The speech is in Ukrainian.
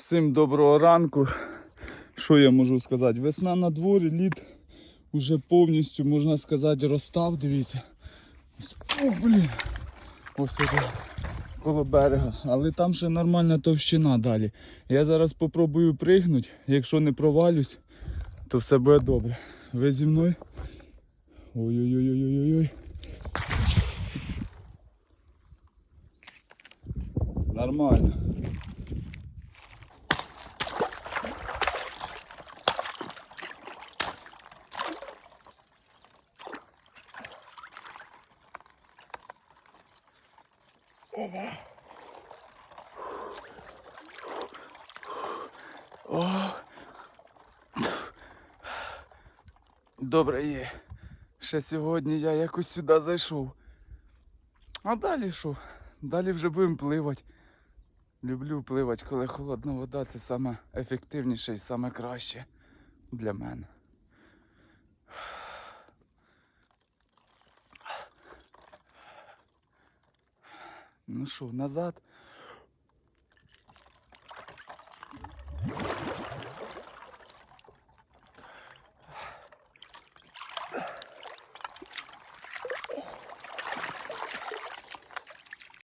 Всім доброго ранку. Що я можу сказати? Весна на дворі, лід уже повністю, можна сказати, розстав. Дивіться. О, блін. Ось тут коло берега. Але там ще нормальна товщина далі. Я зараз попробую пригнути. Якщо не провалюсь, то все буде добре. Ви зі мною? Ой-ой-ой-ой-ой-ой. Нормально. О. Добре є. Ще сьогодні я якось сюди зайшов. А далі що? Далі вже будемо пливати. Люблю пливати, коли холодна вода це саме ефективніше і саме краще для мене. Ну що, назад